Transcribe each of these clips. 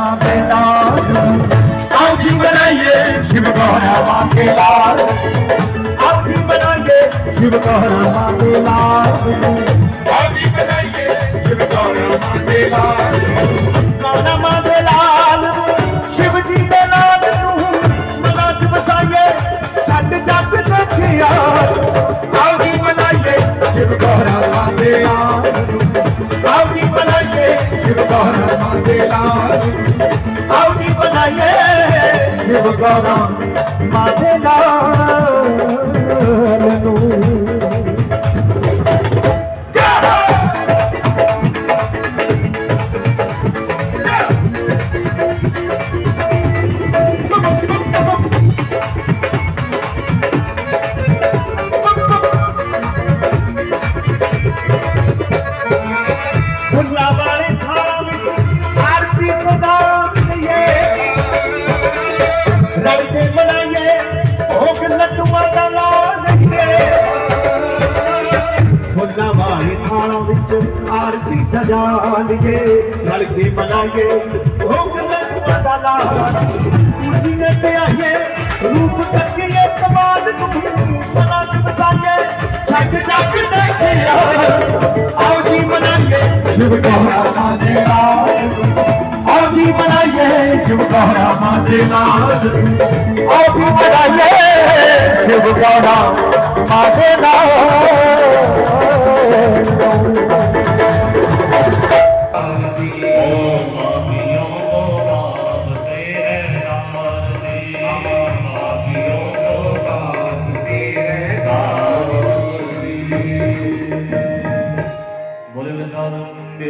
ਮਾਂ ਦੇ ਲਾਲ ਬਣਾਈਏ ਸ਼ਿਵ ਗੌਰਾ ਮਾਂ ਕੇ ਲਾਲ ਆਓ ਬਣਾਈਏ ਸ਼ਿਵ ਗੌਰਾ ਮਾਂ ਦੇ ਲਾਲ ਆਓ ਬਣਾਈਏ ਸ਼ਿਵ ਗੌਰਾ ਮਾਂ ਦੇ ਲਾਲ ਗੌਰਾ ਮਾਂ ਦੇ ਲਾਲ ਸ਼ਿਵ ਜੀ ਦੇ ਲਾਲ ਨੂੰ ਮਨਾਂ ਚ ਵਸਾਈਏ ਛੱਡ ਜੱਗ ਦੇਖਿਆ ਆਓ ਬਣਾਈਏ ਸ਼ਿਵ ਗੌਰਾ ਮਾਂ ਦੇ ਲਾਲ ਸ਼ਿਵ ਗੌਰਾ ਮਾਂ ਦੇ ਲਾਲ ਆਰਤੀ ਸਜਾ ਲਈਏ ਰਲ ਕੇ ਮਨਾਈਏ ਭੋਗ ਲੱਡੂਆਂ ਦਾ ਲਾ ਪੂਜੀ ਨੇ ਤੇ ਆਈਏ ਰੂਪ ਕੱਢੀਏ ਕਮਾਲ ਨੂੰ ਮਨਾਂ ਚ ਵਸਾਈਏ ਛੱਡ ਛੱਡ ਦੇਖਿਆ ਆਓ ਜੀ ਮਨਾਈਏ ਸ਼ਿਵ ਗੌਰਾ ਮਾਂ ਦੇ ਨਾਲ ਆਓ ਜੀ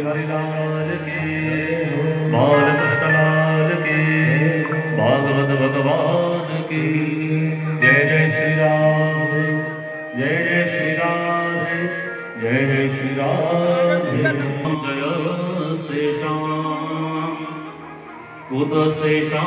वृंदावन बिहारी लाल की बाल कृष्ण लाल की भागवत भगवान की जय जय श्री राधे जय जय श्री राधे जय जय श्री राधे जयस्तेषां कुतस्तेषां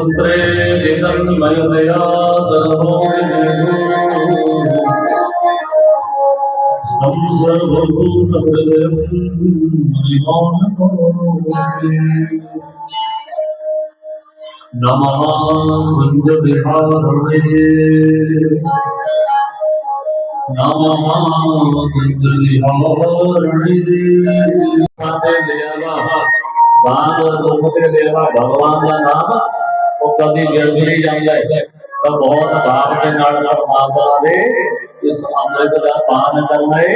पुत्रे इदं मयतया सर्वो नमः कुञ्जविहारणे नमः कुञ्जविहारणे साथे देवा बाबा लोक देवा भगवान का नाम ਉਹ ਕਦੀ ਵਿਅਰਥ ਨਹੀਂ ਜਾਂਦਾ ਹੈ। ਤਾਂ ਬਹੁਤ ਭਾਵ ਦੇ ਨਾਲ ਨਾਲ ਦੇ ਇਸ ਅੰਮ੍ਰਿਤ ਦਾ ਪਾਨ ਕਰਨਾ ਹੈ।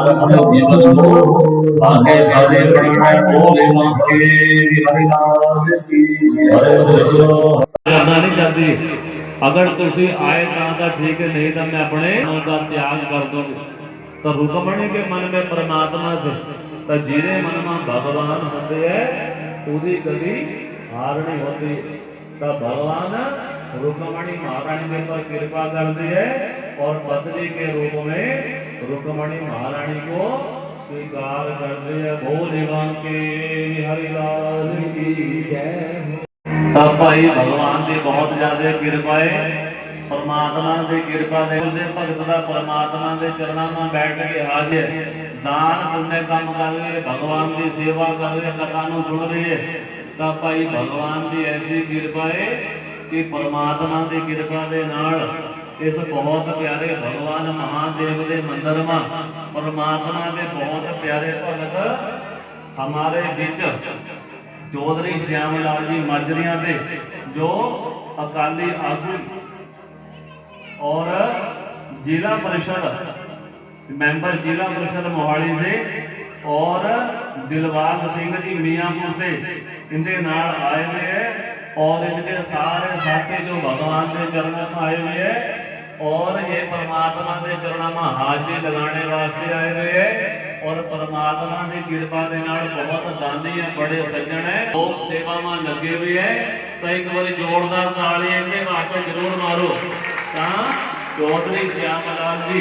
ਆਪਣੇ ਜੀਵਨ ਨੂੰ ਆਗੇ ਸਾਡੇ ਬਣਾਉਣਾ ਹੈ, ਉਹ ਲੈਣਾ ਹਰਿ ਨਾਮ ਕੀ ਹਰੇ ਕ੍ਰਿਸ਼ਨ। ਕਰਨਾ ਨਹੀਂ ਚਾਹਦੀ। ਅਗਰ ਤੁਸੀਂ ਆਏ ਤਾਂ ਤਾਂ ਠੀਕ ਹੈ, ਨਹੀਂ ਤਾਂ ਮੈਂ ਆਪਣੇ ਦਾ ਤਿਆਗ ਕਰ ਦੂੰਗਾ ਤਾਂ ਹੁਕਮਣੇ ਕੇ ਮਨ ਵਿੱਚ ਪਰਮਾਤਮਾ ਸੇ ਤਾਂ ਜਿਹਦੇ ਮਨ ਮਾ ਭਗਵਾਨ ਹੁੰਦੇ ਹੈ, ਉਹਦੀ ਕਦੀ ਹਾਰ ਨਹੀਂ ਹੁੰਦੀ। ਤਾਂ ਭਗਵਾਨ रुकमणि महारानी के पर कृपा करती है और पत्नी के रूप में रुकमणि महारानी को स्वीकार करते हैं भोलेवान के हरिलाल की जय ਤਾਂ ਭਾਈ ਭਗਵਾਨ ਦੀ ਬਹੁਤ ਜ਼ਿਆਦਾ ਕਿਰਪਾ ਹੈ ਪਰਮਾਤਮਾ ਦੀ ਕਿਰਪਾ ਦੇ ਉਹਦੇ ਭਗਤ ਦਾ ਪਰਮਾਤਮਾ ਦੇ ਚਰਨਾਂ 'ਚ ਬੈਠ ਕੇ ਹਾਜ਼ਰ ਦਾਨ ਪੁੰਨੇ ਕੰਮ ਕਰ ਰਹੇ ਭਗਵਾਨ ਦੀ ਸੇਵਾ ਕਰ ਰਹੇ ਕਥਾ ਨੂੰ ਸੁਣ ਰਹੇ ਹੈ। ਤਾਂ ਭਾਈ ਭਗਵਾਨ ਦੀ ਐਸੀ ਕਿਰਪਾ ਹੈ ਕਿ ਪਰਮਾਤਮਾ ਦੀ ਕਿਰਪਾ ਦੇ ਨਾਲ ਇਸ ਬਹੁਤ ਪਿਆਰੇ ਭਗਵਾਨ ਮਹਾਦੇਵ ਦੇ ਮੰਦਰ ਮਾ ਪਰਮਾਤਮਾ ਦੇ ਬਹੁਤ ਪਿਆਰੇ ਭਗਤ ਹਮਾਰੇ ਵਿੱਚ ਚੌਧਰੀ ਸ਼ਿਆਮ ਲਾਲ ਜੀ ਮਾਜਰੀਆਂ ਦੇ ਜੋ ਅਕਾਲੀ ਆਗੂ ਔਰ ਜ਼ਿਲ੍ਹਾ ਪਰਿਸ਼ਦ ਮੈਂਬਰ ਜ਼ਿਲ੍ਹਾ ਪਰਿਸ਼ਦ ਮੋਹਾਲੀ ਸੇ ਔਰ ਦਿਲਵਾਗ ਸਿੰਘ ਜੀ ਮੀਆਂਪੁਰ ਦੇ ਇਹਦੇ ਨਾਲ ਆਏ ਹੋਏ ਹੈ ਔਰ ਇਹਦੇ ਸਾਰੇ ਸਾਥੀ ਜੋ ਭਗਵਾਨ ਦੇ ਚਰਨਾਂ 'ਚ ਆਏ ਹੋਏ ਹੈ ਔਰ ਇਹ ਪਰਮਾਤਮਾ ਦੇ ਚਰਨਾਂ 'ਮਾ ਹਾਜ਼ਰੀ ਲਗਾਉਣ ਵਾਸਤੇ ਆਏ ਹੋਏ ਹੈ ਔਰ ਪਰਮਾਤਮਾ ਦੀ ਕਿਰਪਾ ਦੇ ਨਾਲ ਬਹੁਤ ਦਾਨੀ ਹੈ, ਬੜੇ ਸੱਜਣ ਹੈ, ਲੋਕ ਸੇਵਾਵਾਂ ਲੱਗੇ ਹੋਏ ਹੈ। ਤਾਂ ਇੱਕ ਵਾਰੀ ਜ਼ੋਰਦਾਰ ਤਾਲੀ ਇਹਦੇ ਵਾਸਤੇ ਜ਼ਰੂਰ ਮਾਰੋ। ਤਾਂ ਚੌਧਰੀ ਸ਼ਿਆਮ ਲਾਲ ਜੀ,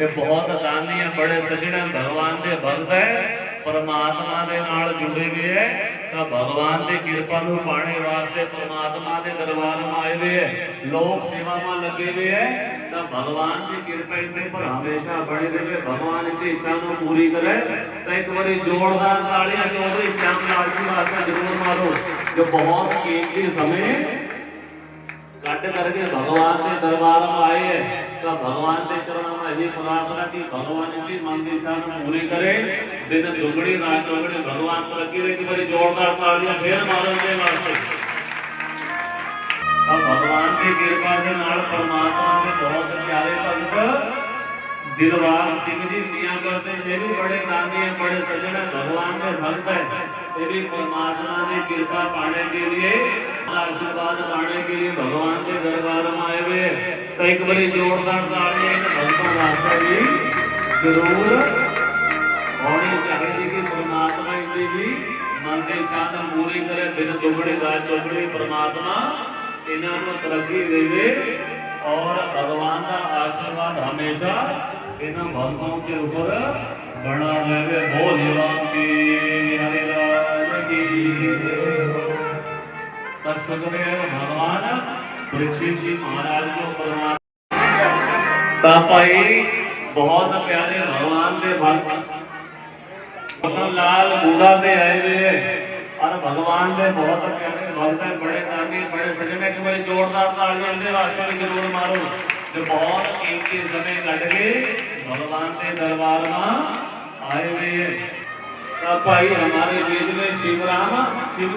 ਇਹ ਬਹੁਤ ਦਾਨੀ ਹੈ ਬੜੇ ਸੱਜਣ, ਭਗਵਾਨ ਦੇ ਭਗਤ ਹੈ, ਪਰਮਾਤਮਾ ਦੇ ਨਾਲ ਜੁੜੇ ਹੋਏ ਹੈ, ਤਾਂ ਭਗਵਾਨ ਦੀ ਕਿਰਪਾ ਨੂੰ ਪਾਣੇ ਵਾਸਤੇ ਪਰਮਾਤਮਾ ਦੇ ਦਰਬਾਰ ਨੂੰ ਆਏ ਹੋਏ ਹੈ, ਲੋਕ ਸੇਵਾਵਾਂ ਲੱਗੇ ਹੋਏ ਹੈ, ਤਾਂ ਭਗਵਾਨ ਦੀ ਕਿਰਪਾ ਇੰਨੇ ਪਰ ਹਮੇਸ਼ਾ ਬਣੇ ਰਹੇ ਭਗਵਾਨ ਦੀ ਇੱਛਾ ਨੂੰ ਪੂਰੀ ਕਰੇ, ਤਾਂ ਇੱਕ ਵਾਰੀ ਜ਼ੋਰਦਾਰ ਤਾੜੀਆਂ ਚੌਧਰੀ ਸ਼ਿਆਮ ਲਾਲ ਜੀ ਵਾਸਤੇ ਜ਼ਰੂਰ ਮਾਰੋ, ਜੋ ਬਹੁਤ ਕੀਮਤੀ ਸਮੇਂ કાઢ કરીને ભગવાનને દરબારમાં આવીએ તો ભગવાનને ચરણોમાં એવી પ્રાર્થના કે ભગવાન એટલી માંગી ઈચ્છા પૂરી કરે તેને દુગડી ના ચોગડી ભગવાન તરકી રે કે બડી જોરદાર તાળીઓ ફેર મારો ને વાસ્તે તો ભગવાન ਦੀ ਕਿਰਪਾ ਦੇ ਨਾਲ ਪਰਮਾਤਮਾ ਨੇ ਬਹੁਤ ਪਿਆਰੇ ਭਗਤ ਦਿਲਵਾਰ ਸਿੰਘ ਜੀ ਸਿਆ ਕਰਦੇ ਇਹ ਵੀ ਬੜੇ ਦਾਨੀ ਹੈ ਬੜੇ ਸਜਣ ਭਗਵਾਨ ਦੇ ਭਗਤ ਹੈ ਇਹ ਵੀ ਪਰਮਾਤਮਾ ਦੀ ਕਿਰਪਾ ਪਾਣੇ ਕੇ ਲਈ આશીર્વાદ માણે કે ભગવાન તે દરબારમાં આવે તો એક બધી જોરદાર તાળી એક ભગવાન આશાજી જરૂર હોણી ચાહીદી કે પરમાત્મા ઇન્દી ਵੀ ਮਨ ਦੇ ਚਾਹਾਂ ਪੂਰੀ ਕਰੇ, ਬਿਨ ਦੁਗੜੇ ਦਾ ਚੋਗੜੇ ਪਰਮਾਤਮਾ ਇਹਨਾਂ ਨੂੰ ਤਰੱਕੀ ਦੇਵੇ ਔਰ ਭਗਵਾਨ ਦਾ ਆਸ਼ੀਰਵਾਦ ਹਮੇਸ਼ਾ ਇਹਨਾਂ ਭਗਤਾਂ ਦੇ ਉੱਪਰ ਬਣਾ ਰਹੇ। ਬੋਲ ਰਾਮ ਕੀ ਹਰੇ ਰਾਮ ਕੀ तब शुक्र है भगवान परीक्षित जी महाराज को परमात्मा ਤਾਂ ਭਾਈ ਬਹੁਤ ਪਿਆਰੇ ਭਗਵਾਨ ਦੇ ਭਗਤ रोशन लाल बूढ़ा से आए हुए और भगवान ने बहुत प्यारे भक्त है बड़े दानी बड़े सजन है कि बड़ी जोरदार तालियां इनके वास्ते भी जरूर मारो जो बहुत कीमती समय कट के भगवान के दरबार में आए हुए हैं तब भाई हमारे ਸ਼ਿਵ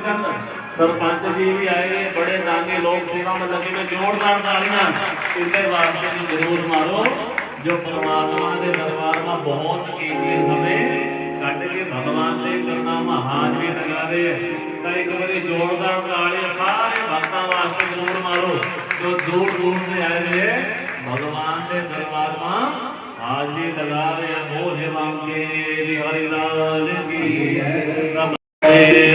ਸਰਪੰਚ ਜੀ ਵੀ ਆਏ, ਬੜੇ ਨਾਗੇ ਲੋਕ ਸੇਵਾ ਮਨ ਲੱਗੇ ਮੈਂ ਜੋੜਦਾਰ ਤਾਲੀਆਂ ਇਹਦੇ ਵਾਸਤੇ ਨੂੰ ਜ਼ਰੂਰ ਮਾਰੋ। ਜੋ ਪਰਮਾਤਮਾ ਦੇ ਦਰਬਾਰ 'ਮਾ ਬਹੁਤ ਕੀਮਤੀ ਸਮੇਂ ਕੱਢ ਕੇ ਭਗਵਾਨ ਦੇ ਚਰਨਾਂ 'ਮਾ ਹਾਜ਼ਰੀ ਲਗਾ ਰਹੇ ਤਾਂ ਇੱਕ ਵਾਰੀ ਜੋੜਦਾਰ ਤਾਲੀਆਂ ਸਾਰੇ ਭਗਤਾਂ ਵਾਸਤੇ ਜ਼ਰੂਰ ਮਾਰੋ। ਜੋ ਦੂਰ ਦੂਰ ਦੇ ਆਏ ਨੇ, ਭਗਵਾਨ ਦੇ ਦਰਬਾਰ 'ਮਾ ਹਾਜ਼ਰੀ ਲਗਾ ਰਹੇ ਮੋਹ ਮੰਗੇ ਹਰੀ ਰਾਜ ਕੀ ਹੈ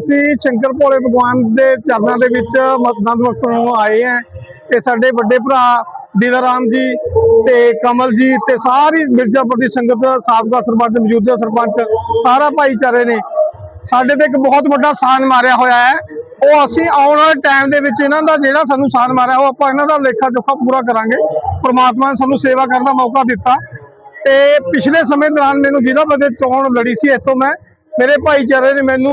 ਅਸੀਂ ਸ਼ੰਕਰ ਭੋਲੇ ਭਗਵਾਨ ਦੇ ਚਰਨਾਂ ਦੇ ਵਿੱਚ ਮਤਨੰਦ ਬਖਸ਼ਣ ਆਏ ਆ ਤੇ ਸਾਡੇ ਵੱਡੇ ਭਰਾ ਦੀਦਾਰਾਮ ਜੀ ਤੇ ਕਮਲ ਜੀ ਤੇ ਸਾਰੀ ਮਿਰਜ਼ਾਪੁਰ ਦੀ ਸੰਗਤ ਸਾਬਕਾ ਸਰਪੰਚ, ਮੌਜੂਦਾ ਸਰਪੰਚ, ਸਾਰਾ ਭਾਈਚਾਰੇ ਨੇ। ਸਾਡੇ ਤੇ ਇੱਕ ਬਹੁਤ ਵੱਡਾ ਸਾਨ ਮਾਰਿਆ ਹੋਇਆ ਹੈ। ਉਹ ਅਸੀਂ ਆਉਣ ਵਾਲੇ ਟਾਈਮ ਦੇ ਵਿੱਚ ਇਹਨਾਂ ਦਾ ਜਿਹੜਾ ਸਾਨੂੰ ਸਾਨ ਮਾਰਿਆ, ਉਹ ਆਪਾਂ ਇਹਨਾਂ ਦਾ ਲੇਖਾ ਜੋਖਾ ਪੂਰਾ ਕਰਾਂਗੇ। ਪ੍ਰਮਾਤਮਾ ਨੇ ਸਾਨੂੰ ਸੇਵਾ ਕਰਨ ਦਾ ਮੌਕਾ ਦਿੱਤਾ। ਤੇ ਪਿਛਲੇ ਸਮੇਂ ਦੌਰਾਨ ਮੈਨੂੰ ਜ਼ਿਲ੍ਹਾ ਬਦੇ ਚੋਣ ਲੜੀ ਸੀ, ਇੱਥੋਂ ਮੈਂ। ਮੇਰੇ ਭਾਈਚਾਰੇ ਨੇ ਮੈਨੂੰ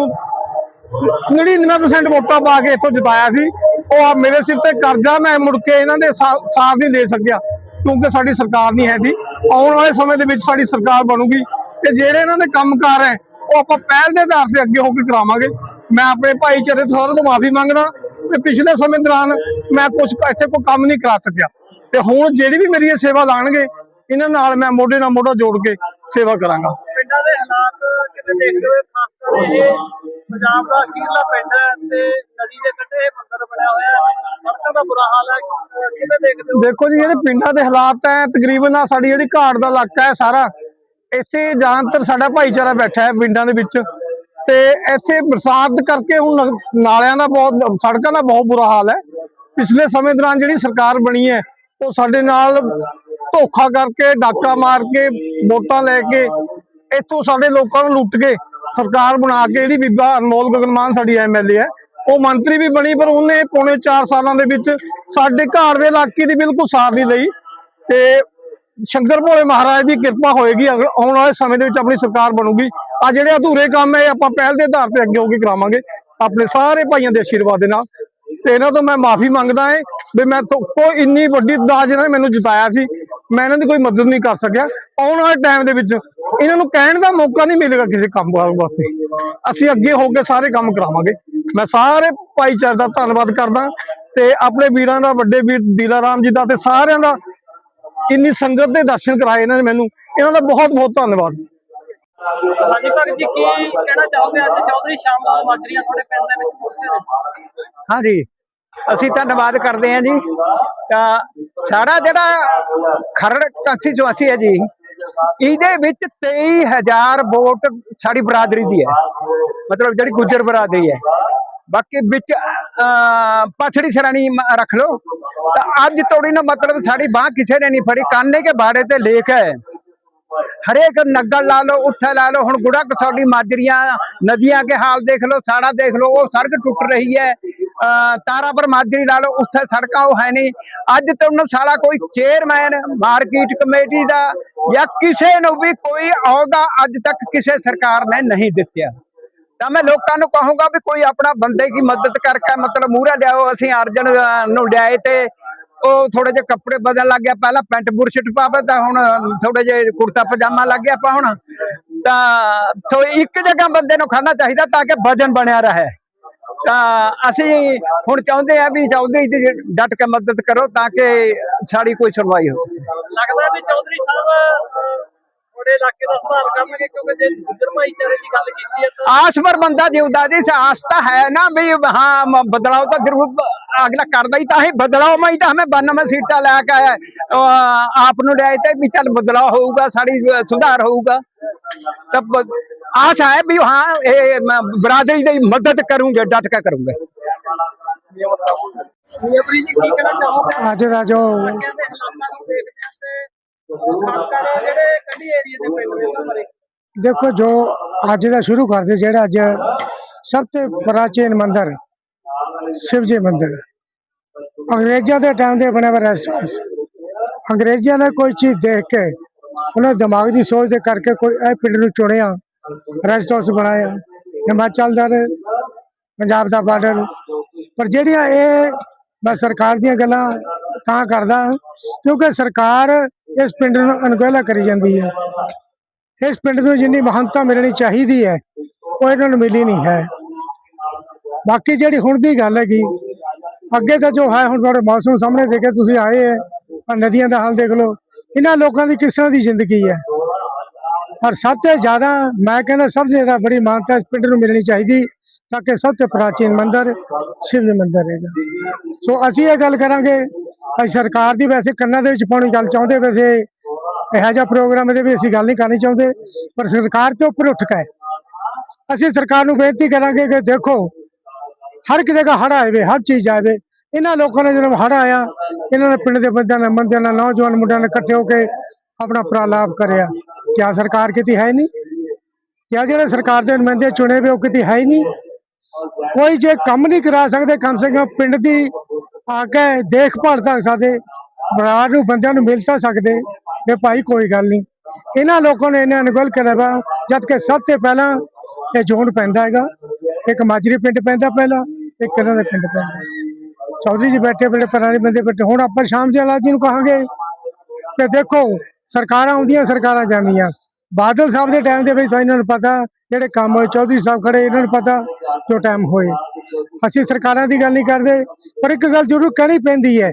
99% ਵੋਟਾਂ ਪਾ ਕੇ ਇੱਥੋਂ ਜਿਤਾਇਆ ਸੀ। ਉਹ ਆ ਮੇਰੇ ਸਿਰ ਤੇ ਕਰਜ਼ਾ ਮੈਂ ਮੁੜ ਕੇ ਇਹਨਾਂ ਦੇ ਸਾਥ ਨਹੀਂ ਦੇ ਸਕਿਆ, ਕਿਉਂਕਿ ਸਾਡੀ ਸਰਕਾਰ ਨਹੀਂ ਹੈ ਦੀ ਆਉਣ ਵਾਲੇ ਸਮੇਂ ਦੇ ਵਿੱਚ ਸਾਡੀ ਸਰਕਾਰ ਬਣੂਗੀ ਤੇ ਜਿਹੜੇ ਇਹਨਾਂ ਦੇ ਕੰਮਕਾਰ ਹੈ, ਉਹ ਆਪਾਂ ਪਹਿਲ ਦੇ ਆਧਾਰ ਤੇ ਅੱਗੇ ਹੋ ਕੇ ਕਰਾਵਾਂਗੇ। ਮੈਂ ਆਪਣੇ ਭਾਈਚਾਰੇ ਤੋਂ ਸਾਰਿਆਂ ਤੋਂ ਮਾਫੀ ਮੰਗਦਾ ਤੇ ਪਿਛਲੇ ਸਮੇਂ ਦੌਰਾਨ ਮੈਂ ਕੁਝ ਇੱਥੇ ਕੋਈ ਕੰਮ ਨਹੀਂ ਕਰਾ ਸਕਿਆ। ਤੇ ਹੁਣ ਜਿਹੜੀ ਵੀ ਮੇਰੀ ਇਹ ਸੇਵਾ ਲਾਣਗੇ, ਇਹਨਾਂ ਨਾਲ ਮੈਂ ਮੋਢੇ ਨਾਲ ਮੋਢਾ ਜੋੜ ਕੇ ਸੇਵਾ ਕਰਾਂਗਾ। ਪਿੰਡਾਂ ਦੇ ਹਾਲਾਤ ਕਿਵੇਂ ਦੇਖਦੇ ਹੋ ਖਾਸ ਕਰ ਪੰਜਾਬ ਦਾ ਅਖੀਰਲਾ ਪਿੰਡ ਹੈ ਤੇ ਨਦੀ ਦੇ ਕੰਢੇ ਇਹ ਮੰਦਿਰ ਬਣਿਆ ਹੋਇਆ ਹੈ। ਸੜਕਾਂ ਦਾ ਬੁਰਾ ਹਾਲ ਹੈ। ਕਿਵੇਂ ਦੇਖਦੇ ਹੋ? ਦੇਖੋ ਜੀ ਜਿਹੜੇ ਪਿੰਡਾਂ ਦੇ ਹਾਲਾਤ ਹੈ ਤਕਰੀਬਨ ਆ ਸਾਡੀ ਜਿਹੜੀ ਘਾਟ ਦਾ ਇਲਾਕਾ ਹੈ ਸਾਰਾ, ਇੱਥੇ ਜ਼ਿਆਦਾਤਰ ਸਾਡਾ ਭਾਈਚਾਰਾ ਬੈਠਾ ਹੈ ਪਿੰਡਾਂ ਦੇ ਵਿੱਚ। ਤੇ ਇੱਥੇ ਬਰਸਾਤ ਕਰਕੇ ਹੁਣ ਨਾਲਿਆਂ ਦਾ ਬਹੁਤ, ਸੜਕਾਂ ਦਾ ਬਹੁਤ ਬੁਰਾ ਹਾਲ ਹੈ। ਪਿਛਲੇ ਸਮੇਂ ਦੌਰਾਨ ਜਿਹੜੀ ਸਰਕਾਰ ਬਣੀ ਹੈ, ਉਹ ਸਾਡੇ ਨਾਲ ਧੋਖਾ ਕਰਕੇ, ਡਾਕਾ ਮਾਰ ਕੇ, ਵੋਟਾਂ ਲੈ ਕੇ, ਇੱਥੋਂ ਸਾਡੇ ਲੋਕਾਂ ਨੂੰ ਲੁੱਟ ਕੇ ਸਰਕਾਰ ਬਣਾ ਕੇ ਜਿਹੜੀ ਬੀਬਾ ਅਨਮੋਲ ਗਗਨਮਾਨ ਸਾਡੀ ਐਮਐਲਏ ਹੈ, ਉਹ ਮੰਤਰੀ ਵੀ ਬਣੀ, ਪਰ ਉਹਨੇ ਪੌਣੇ 4 ਸਾਲਾਂ ਦੇ ਵਿੱਚ ਸਾਡੇ ਘਾਟ ਦੇ ਇਲਾਕੇ ਦੀ ਬਿਲਕੁਲ ਸਾਰ ਨਹੀਂ ਲਈ ਤੇ ਸ਼ੰਕਰ ਭੋਲੇ ਮਹਾਰਾਜ ਦੀ ਕਿਰਪਾ ਹੋਏਗੀ, ਅਗਰ ਆਉਣ ਵਾਲੇ ਸਮੇਂ ਦੇ ਵਿੱਚ ਆਪਣੀ ਸਰਕਾਰ ਬਣੂਗੀ। ਆ ਜਿਹੜੇ ਅਧੂਰੇ ਕੰਮ ਹੈ ਆਪਾਂ ਪਹਿਲ ਦੇ ਆਧਾਰ ਤੇ ਅੱਗੇ ਹੋ ਕੇ ਕਰਾਵਾਂਗੇ। ਆਪਣੇ ਸਾਰੇ ਭਾਈਆਂ ਦੇ ਆਸ਼ੀਰਵਾਦ ਦੇ ਨਾਲ। ਤੇ ਇਹਨਾਂ ਤੋਂ ਮੈਂ ਮਾਫੀ ਮੰਗਦਾ ਹਾਂ ਵੀ ਮੈਂ ਕੋਈ ਇੰਨੀ ਵੱਡੀ ਦਾਜ ਇਹਨਾਂ ਨੇ ਮੈਨੂੰ ਜਿਤਾਇਆ ਸੀ। ਮੈਂ ਇਹਨਾਂ ਦੀ ਕੋਈ ਮਦਦ ਨਹੀਂ ਕਰ ਸਕਿਆ। ਆਉਣ ਵਾਲੇ ਟਾਈਮ ਦੇ ਵਿੱਚ ਇਹਨਾਂ ਨੂੰ ਕਹਿਣ ਦਾ ਮੌਕਾ ਨਹੀਂ ਮਿਲੇਗਾ ਕਿਸੇ ਕੰਮ ਵਾਸਤੇ। ਅਸੀਂ ਅੱਗੇ ਹੋ ਕੇ ਸਾਰੇ ਕੰਮ ਕਰਾਵਾਂਗੇ। ਮੈਂ ਸਾਰੇ ਭਾਈਚਾਰੇ ਦਾ ਧੰਨਵਾਦ ਕਰਦਾ ਤੇ ਆਪਣੇ ਵੀਰਾਂ ਦਾ ਵੱਡੇ ਵੀਰ ਦੀਲਾ ਰਾਮ ਜੀ ਦਾ ਤੇ ਸਾਰਿਆਂ ਦਾ ਇੰਨੀ ਸੰਗਤ ਦੇ ਦਰਸ਼ਨ ਕਰਾਏ ਇਹਨਾਂ ਨੇ ਮੈਨੂੰ। ਇਹਨਾਂ ਦਾ ਬਹੁਤ ਬਹੁਤ ਧੰਨਵਾਦ। ਹਾਂਜੀ ਭਗਤ ਜੀ ਕੀ ਕਹਿਣਾ ਚਾਹੋਗੇ? ਅੱਜ ਚੌਧਰੀ ਸ਼ਾਮ ਲਾਲ ਮਾਜਰੀਆ ਤੁਹਾਡੇ ਪਿੰਡ ਦੇ ਵਿੱਚ ਪਹੁੰਚੇ ਨੇ। ਹਾਂਜੀ। ਅਸੀਂ ਧੰਨਵਾਦ ਕਰਦੇ ਹਾਂ ਜੀ। ਤਾਂ ਸਾਡਾ ਜਿਹੜਾ ਖਰੜ ਕੰਸਟੀਚੁਐਂਸੀ ਹੈ ਜੀ, ਇਹਦੇ ਵਿੱਚ 23000 ਵੋਟ ਸਾਡੀ ਬਰਾਦਰੀ ਦੀ ਹੈ। ਮਤਲਬ ਜਿਹੜੀ ਗੁੱਜਰ ਬਰਾਦਰੀ ਹੈ। ਬਾਕੀ ਵਿੱਚ ਪਛੜੀ ਸ਼੍ਰੇਣੀ ਰੱਖ ਲਓ। ਤਾਂ ਅੱਜ ਤੋੜੀ ਨਾ ਮਤਲਬ ਸਾਡੀ ਬਾਹ ਕਿਸੇ ਨੇ ਨਹੀਂ ਫੜੀ। ਕਾਨੇ ਕੇ ਬਾੜੇ ਤੇ ਲੇਖ ਹੈ। ਹਰੇਕ ਨਗਰ ਲਾ ਲਓ, ਉੱਥੇ ਲਾ ਲਓ। ਹੁਣ ਗੁੜਾ ਕਸੌਲੀ ਮਾਜਰੀਆਂ, ਨਦੀਆਂ ਕੇ ਹਾਲ ਦੇਖ ਲਓ, ਸਾੜਾ ਦੇਖ ਲਓ, ਉਹ ਸੜਕ ਟੁੱਟ ਰਹੀ ਹੈ। ਤਾਰਾਪੁਰ ਮਾਜਰੀ ਲਾ ਲਓ, ਉੱਥੇ ਸੜਕਾਂ ਉਹ ਹੈ ਨਹੀਂ। ਅੱਜ ਤੁਹਾਨੂੰ ਸਾਲਾ ਕੋਈ ਚੇਅਰਮੈਨ ਮਾਰਕੀਟ ਕਮੇਟੀ ਦਾ ਜਾਂ ਕਿਸੇ ਨੂੰ ਵੀ ਕੋਈ ਅਹੁਦਾ ਅੱਜ ਤੱਕ ਕਿਸੇ ਸਰਕਾਰ ਨੇ ਨਹੀਂ ਦਿੱਤਾ ਤਾਂ ਮੈਂ ਲੋਕਾਂ ਨੂੰ ਕਹੂੰਗਾ ਵੀ ਕੋਈ ਆਪਣਾ ਬੰਦੇ ਦੀ ਮਦਦ ਕਰਕੇ ਮਤਲਬ ਮੂਹਰੇ ਲਿਆਓ, ਅਸੀਂ ਅਰਜਨ ਨੂੰ ਲਿਆਏ ਤੇ ਉਹ ਥੋੜੇ ਜਿਹੇ ਕੱਪੜੇ ਬਦਲਣ ਲੱਗ ਗਿਆ। ਪਹਿਲਾਂ ਪੈਂਟ ਬੁਰਸ਼ਟ ਪਾਵੇ ਤਾਂ ਹੁਣ ਥੋੜੇ ਜਿਹੇ ਕੁੜਤਾ ਪਜਾਮਾ ਲੱਗ ਗਿਆ ਪਾ ਹੁਣ। ਤਾਂ ਸੋ ਇੱਕ ਜਗ੍ਹਾ ਬੰਦੇ ਨੂੰ ਖਾਣਾ ਚਾਹੀਦਾ ਤਾਂ ਕਿ ਵਜਨ ਬਣਿਆ ਰਹੇ। ਤਾਂ ਅਸੀਂ ਹੁਣ ਚਾਹੁੰਦੇ ਆ ਵੀ ਚੌਧਰੀ ਦੀ ਡਟ ਕੇ ਮਦਦ ਕਰੋ ਤਾਂ ਕਿ ਸਾਡੀ ਕੋਈ ਸੁਣਵਾਈ ਹੋ ਸਕੇ। ਲੱਗਦਾ ਵੀ ਚੌਧਰੀ ਸਾਹਿਬ ਤੁਹਾਡੇ ਇਲਾਕੇ ਦਾ ਸੁਧਾਰ ਕਰਨਗੇ ਕਿਉਂਕਿ ਜੇ ਗੁੱਜਰ ਭਾਈਚਾਰੇ ਦੀ ਗੱਲ ਕੀਤੀ ਹੈ ਤਾਂ ਆਸ ਪਰ ਬੰਦਾ ਜਿਉਂਦਾ ਦੀ ਆਸ ਤਾਂ ਹੈ ਨਾ ਵੀ ਹਾਂ ਮ- ਬਦਲਾਵ ਤਾਂ ਬ- ਅਗਲਾ ਕਰਦਾ ਹੀ ਤਾਂ ਹੀ। ਬਦਲਾਵ ਮੈਂ ਤਾਂ ਹਮੇ 92 ਸੀਟਾਂ ਲੈ ਕੇ ਆਇਆ। ਆਪ ਨੂੰ ਲਿਆਏ ਤੇ ਵੀ ਚੱਲ ਬਦਲਾਵ ਹੋਊਗਾ ਸਾਡੀ ਸੁਧਾਰ ਹੋਊਗਾ। ਤਾਂ ਆਸ ਹੈ ਵੀ ਹਾਂ ਇਹ ਮੈਂ ਬਰਾਦਰੀ ਦੀ ਮਦਦ ਕਰੂੰਗੇ ਡਟ ਕੇ ਕਰੂੰਗੇ ਮੀਆਂਪੁਰੀ ਜੀ ਕੀ ਕਹਿਣਾ ਚਾਹੋਗੇ? ਅੱਜ ਦਾ ਜੋ ਖਾਸ ਕਰ ਜਿਹੜੇ ਕੰਢੀ ਏਰੀਆ ਦੇ ਪਿੰਡ ਨੇ ਉਹਨਾਂ ਬਾਰੇ ਦੇਖੋ ਜੋ ਅੱਜ ਦਾ ਸ਼ੁਰੂ ਕਰਦੇ, ਜਿਹੜਾ ਅੱਜ ਸਭ ਤੋਂ ਪ੍ਰਾਚੀਨ ਮੰਦਿਰ, ਸ਼ਿਵ ਜੀ ਮੰਦਿਰ। ਅੰਗਰੇਜ਼ਾਂ ਦੇ ਟਾਈਮ ਦੇ ਬਣੇ ਹੋਏ ਰੈਸਟੋਰੈਂਟਸ ਅੰਗਰੇਜ਼ਾਂ ਨੇ ਕੋਈ ਚੀਜ਼ ਦੇਖ ਕੇ, ਉਹਨਾਂ ਦੇ ਦਿਮਾਗ ਦੀ ਸੋਚ ਦੇ ਕਰਕੇ ਕੋਈ ਇਹ ਪਿੰਡ ਨੂੰ ਚੁਣਿਆ ਰੈਸਟੋਰੈਂਟਸ ਬਣਾਇਆ। ਹਿਮਾਚਲ ਦਾ ਪੰਜਾਬ ਦਾ ਬਾਰਡਰ ਪਰ ਜਿਹੜੀਆਂ ਇਹ ਮੈਂ ਸਰਕਾਰ ਦੀਆਂ ਗੱਲਾਂ ਤਾਂ ਕਰਦਾ, ਕਿਉਂਕਿ ਸਰਕਾਰ ਇਸ ਪਿੰਡ ਨੂੰ ਅਣਗੌਲਾ ਕਰੀ ਜਾਂਦੀ ਹੈ। ਇਸ ਪਿੰਡ ਨੂੰ ਜਿੰਨੀ ਮਹਾਨਤਾ ਮਿਲਣੀ ਚਾਹੀਦੀ ਹੈ, ਉਹ ਇਹਨਾਂ ਨੂੰ ਮਿਲੀ ਨਹੀਂ ਹੈ। ਬਾਕੀ ਜਿਹੜੀ ਹੁਣ ਦੀ ਗੱਲ ਹੈਗੀ, ਅੱਗੇ ਤਾਂ ਜੋ ਹੈ ਹੁਣ ਤੁਹਾਡੇ ਮੌਸਮ ਸਾਹਮਣੇ ਦੇਖੇ ਤੁਸੀਂ ਆਏ ਹੈ, ਆਹ ਨਦੀਆਂ ਦਾ ਹਾਲ ਦੇਖ ਲਓ। ਇਹਨਾਂ ਲੋਕਾਂ ਦੀ ਕਿਸ ਤਰ੍ਹਾਂ ਦੀ ਜ਼ਿੰਦਗੀ ਹੈ? ਔਰ ਸਭ ਤੋਂ ਜ਼ਿਆਦਾ ਮੈਂ ਕਹਿੰਦਾ ਸਭ ਤੋਂ ਜ਼ਿਆਦਾ ਬੜੀ ਮਾਨਤਾ ਇਸ ਪਿੰਡ ਨੂੰ ਮਿਲਣੀ ਚਾਹੀਦੀ, ਤਾਂ ਕਿ ਸਭ ਤੋਂ ਪ੍ਰਾਚੀਨ ਮੰਦਿਰ ਸ਼ਿਵ ਜੀ ਮੰਦਿਰ ਹੈਗਾ। ਸੋ ਅਸੀਂ ਇਹ ਗੱਲ ਕਰਾਂਗੇ ਅਸੀਂ ਸਰਕਾਰ ਦੀ ਵੈਸੇ ਕੰਨਾਂ ਦੇ ਵਿੱਚ ਪਾਉਣੀ ਗੱਲ ਚਾਹੁੰਦੇ ਵੈਸੇ। ਇਹੋ ਜਿਹਾ ਪ੍ਰੋਗਰਾਮ ਇਹਦੇ ਵੀ ਅਸੀਂ ਗੱਲ ਨਹੀਂ ਕਰਨੀ ਚਾਹੁੰਦੇ, ਪਰ ਸਰਕਾਰ ਤੇ ਉੱਪਰ ਉੱਠ ਕੇ ਅਸੀਂ ਸਰਕਾਰ ਨੂੰ ਬੇਨਤੀ ਕਰਾਂਗੇ ਕਿ ਦੇਖੋ, ਹਰ ਇੱਕ ਜਗ੍ਹਾ ਹੜ੍ਹ ਆਵੇ, ਹਰ ਚੀਜ਼ ਆਵੇ, ਇਹਨਾਂ ਲੋਕਾਂ ਨੇ ਜਦੋਂ ਹੜ੍ਹ ਆਇਆ, ਇਹਨਾਂ ਨੇ ਪਿੰਡ ਦੇ ਬੰਦਿਆਂ ਨੇ ਬੰਦਿਆਂ ਨਾਲ, ਨੌਜਵਾਨ ਮੁੰਡਿਆਂ ਨੇ ਇਕੱਠੇ ਹੋ ਕੇ ਆਪਣਾ ਪ੍ਰਾਲਾਪ ਕਰਿਆ। ਕਿਆ ਸਰਕਾਰ ਕਿਤੇ ਹੈ ਨਹੀਂ? ਕਿਆ ਜਿਹੜੇ ਸਰਕਾਰ ਦੇ ਨੁਮਾਇੰਦੇ ਚੁਣੇ ਵੇ ਉਹ ਕਿਤੇ ਹੈ ਹੀ ਨਹੀਂ? ਕੋਈ ਜੇ ਕੰਮ ਨਹੀਂ ਕਰਾ ਸਕਦੇ, ਕਮ ਸੇ ਕਮ ਪਿੰਡ ਦੀ ਆ ਕੇ ਦੇਖਭਾਲ ਕਰ ਸਕਦੇ ਬਰਾੜ ਨੂੰ, ਬੰਦਿਆਂ ਨੂੰ ਮਿਲ ਤਾਂ ਸਕਦੇ। ਵੀ ਭਾਈ, ਕੋਈ ਗੱਲ ਨਹੀਂ। ਇਹਨਾਂ ਲੋਕਾਂ ਨੇ ਇਹਨਾਂ ਅਨੁਗਲ ਕਰਿਆ ਵਾ, ਜਦ ਕਿ ਸਭ ਤੋਂ ਪਹਿਲਾਂ ਇਹ ਜ਼ੋਨ ਪੈਂਦਾ ਹੈਗਾ। ਇੱਕ ਮਾਜਰੀ ਪਿੰਡ ਪੈਂਦਾ ਪਹਿਲਾਂ, ਇੱਕ ਇਹਨਾਂ ਦਾ ਪਿੰਡ ਪੈਂਦਾ। ਚੌਧਰੀ ਜੀ ਬੈਠੇ ਬੜੇ ਪੁਰਾਣੇ ਬੰਦੇ ਬੈਠੇ। ਹੁਣ ਆਪਾਂ ਸ਼ਾਮ ਜੀ ਲਾਲ ਜੀ ਨੂੰ ਕਹਾਂਗੇ ਕਿ ਦੇਖੋ, ਸਰਕਾਰਾਂ ਆਉਂਦੀਆਂ, ਸਰਕਾਰਾਂ ਜਾਂਦੀਆਂ। ਬਾਦਲ ਸਾਹਿਬ ਦੇ ਟਾਈਮ ਦੇ ਵਿੱਚ ਤਾਂ ਇਹਨਾਂ ਨੂੰ ਪਤਾ ਜਿਹੜੇ ਕੰਮ ਹੋਏ, ਚੌਧਰੀ ਸਾਹਿਬ ਖੜੇ, ਇਹਨਾਂ ਨੂੰ ਪਤਾ ਜੋ ਟਾਈਮ ਹੋਏ। ਅਸੀਂ ਸਰਕਾਰਾਂ ਦੀ ਗੱਲ ਨਹੀਂ ਕਰਦੇ, ਪਰ ਇੱਕ ਗੱਲ ਜ਼ਰੂਰ ਕਹਿਣੀ ਪੈਂਦੀ ਹੈ,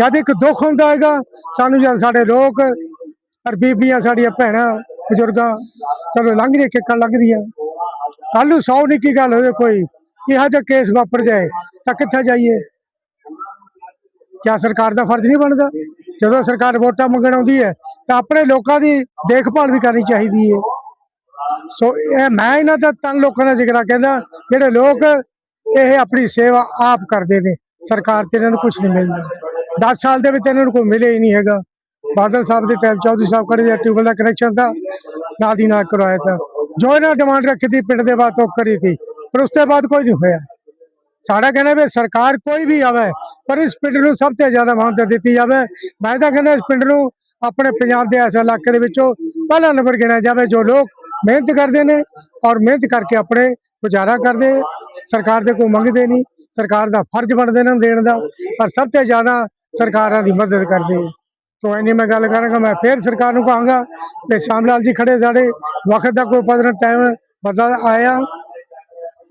ਜਦ ਇੱਕ ਦੁੱਖ ਹੁੰਦਾ ਹੈਗਾ, ਸਾਨੂੰ ਜਦ ਸਾਡੇ ਲੋਕ ਔਰ ਬੀਬੀਆਂ ਸਾਡੀਆਂ ਭੈਣਾਂ, ਬਜ਼ੁਰਗਾਂ, ਚਲੋ ਲੰਘ ਜੇ ਕਿੱਕਾਂ ਲੱਗਦੀਆਂ ਕੱਲ ਨੂੰ ਸੌ ਨਿੱਕੀ ਗੱਲ ਹੋਵੇ ਕੋਈ ਇਹੋ ਜਿਹਾ ਕੇਸ ਵਾਪਰ ਜਾਏ, ਤਾਂ ਕਿੱਥੇ ਜਾਈਏ? ਕਿਆ ਸਰਕਾਰ ਦਾ ਫਰਜ਼ ਨਹੀਂ ਬਣਦਾ? ਜਦੋਂ ਸਰਕਾਰ ਵੋਟਾਂ ਮੰਗਣ ਆਉਂਦੀ ਹੈ, ਤਾਂ ਆਪਣੇ ਲੋਕਾਂ ਦੀ ਦੇਖਭਾਲ ਵੀ ਕਰਨੀ ਚਾਹੀਦੀ ਹੈ। ਸੋ ਇਹ ਮੈਂ ਇਹਨਾਂ ਦਾ ਤਨ ਲੋਕਾਂ ਦਾ ਜ਼ਿਕਰ ਕਹਿੰਦਾ, ਜਿਹੜੇ ਲੋਕ ਇਹ ਆਪਣੀ ਸੇਵਾ ਆਪ ਕਰਦੇ ਨੇ, ਸਰਕਾਰ ਤੇ ਇਹਨਾਂ ਨੂੰ ਕੁਝ ਨਹੀਂ ਮਿਲਦਾ। 10 ਸਾਲ ਦੇ ਵਿੱਚ ਇਹਨਾਂ ਨੂੰ ਕੋਈ ਮਿਲੇ ਹੀ ਨਹੀਂ ਹੈਗਾ। ਬਾਦਲ ਸਾਹਿਬ ਦੇ ਟਾਈਮ ਚੌਧਰੀ ਸਾਹਿਬ ਕਰੇ ਦਾ ਟਿਊਬਲ ਦਾ ਕਨੈਕਸ਼ਨ ਦਾ ਨਾਲ ਦੀ ਨਾਲ ਕਰਵਾਇਆ ਤਾਂ। ਜੋ ਇਹਨਾਂ ਡਿਮਾਂਡ ਰੱਖੀ ਸੀ, ਪਿੰਡ ਦੇ ਬਾਤ ਉਹ ਕਰੀ ਸੀ, ਪਰ ਉਸ ਤੋਂ ਬਾਅਦ ਕੋਈ ਨਹੀਂ ਹੋਇਆ। ਸਾਡਾ ਕਹਿਣਾ ਵੀ ਸਰਕਾਰ ਕੋਈ ਵੀ ਆਵੇ ਪਰ ਇਸ ਪਿੰਡ ਨੂੰ ਸਭ ਤੋਂ ਜ਼ਿਆਦਾ ਮਾਨਤਾ ਦਿੱਤੀ ਜਾਵੇ। ਮੈਂ ਤਾਂ ਕਹਿੰਦਾ ਇਸ ਪਿੰਡ ਨੂੰ ਆਪਣੇ ਪੰਜਾਬ ਦੇ ਐਸੇ ਇਲਾਕੇ ਦੇ ਵਿੱਚੋਂ ਪਹਿਲਾ ਨੰਬਰ ਗਿਣਿਆ ਜਾਵੇ, ਜੋ ਲੋਕ ਮਿਹਨਤ ਕਰਦੇ ਨੇ ਔਰ ਮਿਹਨਤ ਕਰਕੇ ਆਪਣੇ ਗੁਜ਼ਾਰਾ ਕਰਦੇ ਸਰਕਾਰ ਦੇ ਕੋਈ ਮੰਗਦੇ ਨਹੀਂ, ਸਰਕਾਰ ਦਾ ਫਰਜ਼ ਬਣਦਾ ਇਹਨਾਂ ਨੂੰ ਦੇਣ ਦਾ, ਪਰ ਸਭ ਤੋਂ ਜ਼ਿਆਦਾ ਸਰਕਾਰਾਂ ਦੀ ਮਦਦ ਕਰਦੇ ਸੋ ਤੋ ਇੰਨੀ ਮੈਂ ਗੱਲ ਕਰਾਂਗਾ, ਮੈਂ ਫੇਰ ਸਰਕਾਰ ਨੂੰ ਕਹਾਂਗਾ ਕਿ ਸ਼ਾਮ ਲਾਲ ਜੀ ਖੜੇ ਸਾਡੇ, ਵਕਤ ਦਾ ਕੋਈ ਪਤਾ ਟਾਈਮ ਬਦਲ ਆਇਆ।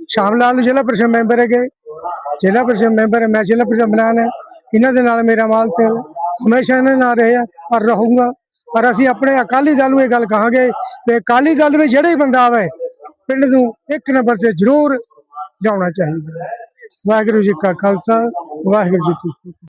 ਸ਼ਾਮ ਲਾਲ ਜ਼ਿਲ੍ਹਾ ਪ੍ਰੀਸ਼ਦ ਮੈਂਬਰ ਹੈਗੇ। ਜ਼ਿਲ੍ਹਾ ਪ੍ਰੀਸ਼ਦ ਮੈਂਬਰ ਹੈ, ਮੈਂ ਜ਼ਿਲ੍ਹਾ ਪ੍ਰੀਸ਼ਦ ਬਣਾਨ ਹੈ। ਇਹਨਾਂ ਦੇ ਨਾਲ ਮੇਰਾ ਮਾਲ ਤੇ ਹਮੇਸ਼ਾ ਇਹਨਾਂ ਨਾਲ ਰਿਹਾ ਔਰ ਰਹੂੰਗਾ। ਪਰ ਅਸੀਂ ਆਪਣੇ ਅਕਾਲੀ ਦਲ ਨੂੰ ਇਹ ਗੱਲ ਕਹਾਂਗੇ ਕਿ ਅਕਾਲੀ ਦਲ ਵਿੱਚ ਜਿਹੜਾ ਬੰਦਾ ਆਵੇ, ਪਿੰਡ ਨੂੰ ਇੱਕ ਨੰਬਰ ਤੇ ਜ਼ਰੂਰ ਜਾਣਾ ਚਾਹੀਦਾ ਵਾਹਿਗੁਰੂ ਜੀ ਕਾ ਖਾਲਸਾ, ਵਾਹਿਗੁਰੂ ਜੀ ਕੀ ਫਤਿਹ।